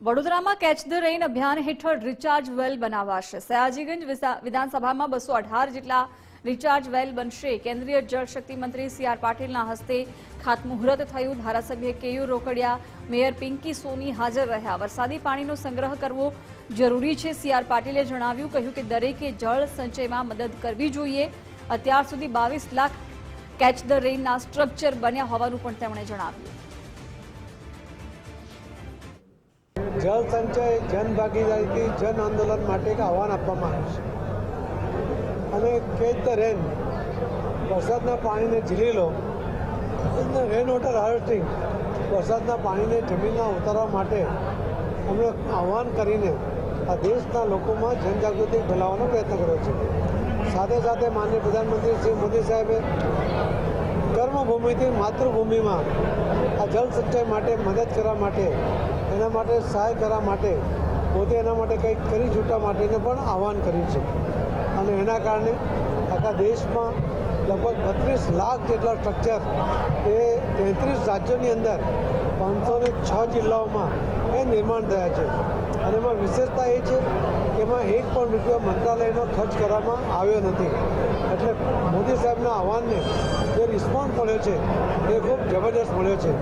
વડોદરામાં catch the rain અભિયાન હેઠળ રિચાર્જ વેલ બનાવાશે. સયાજીગંજ વિધાનસભામાં બસો અઢાર જેટલા રિચાર્જ વેલ બનશે. કેન્દ્રીય જળશક્તિ મંત્રી સી આર પાટીલના હસ્તે ખાતમુહૂર્ત થયું. ધારાસભ્ય કેયુ રોકડિયા, મેયર પિંકી સોની હાજર રહ્યા. વરસાદી પાણીનો સંગ્રહ કરવો જરૂરી છે, સી આર પાટીલે જણાવ્યું. કહ્યું કે દરેકે જળ સંચયમાં મદદ કરવી જોઈએ. અત્યાર સુધી બાવીસ લાખ કેચ ધ રેઇનના સ્ટ્રક્ચર બન્યા હોવાનું પણ તેમણે જણાવ્યું. જળ સંચય, જન ભાગીદારીથી જન આંદોલન માટે એક આહવાન આપવામાં આવ્યું છે. અને કેચ ધ રેન, વરસાદના પાણીને ઝીલી લો. રેન વોટર હાર્વેસ્ટિંગ, વરસાદના પાણીને જમીનમાં ઉતારવા માટે અમે આહવાન કરીને આ દેશના લોકોમાં જનજાગૃતિ ફેલાવવાનો પ્રયત્ન કર્યો છે. સાથે સાથે માનનીય પ્રધાનમંત્રી શ્રી મોદી સાહેબે કર્મભૂમિથી માતૃભૂમિમાં આ જળ સંચય માટે મદદ કરવા માટે એના માટે સહાય કરવા માટે પોતે એના માટે કંઈક કરી છૂટવા માટેનું પણ આહવાન કર્યું છે. અને એના કારણે આખા દેશમાં લગભગ બત્રીસ લાખ જેટલા સ્ટ્રક્ચર એ તેત્રીસ રાજ્યોની અંદર પાંચસો ને છ જિલ્લાઓમાં એ નિર્માણ થયા છે. અને એમાં વિશેષતા એ છે કે એમાં એક પણ રૂપિયો મંત્રાલયનો ખર્ચ કરવામાં આવ્યો નથી. એટલે મોદી સાહેબના આહવાનને જે રિસ્પોન્સ મળ્યો છે એ ખૂબ જબરદસ્ત મળ્યો છે.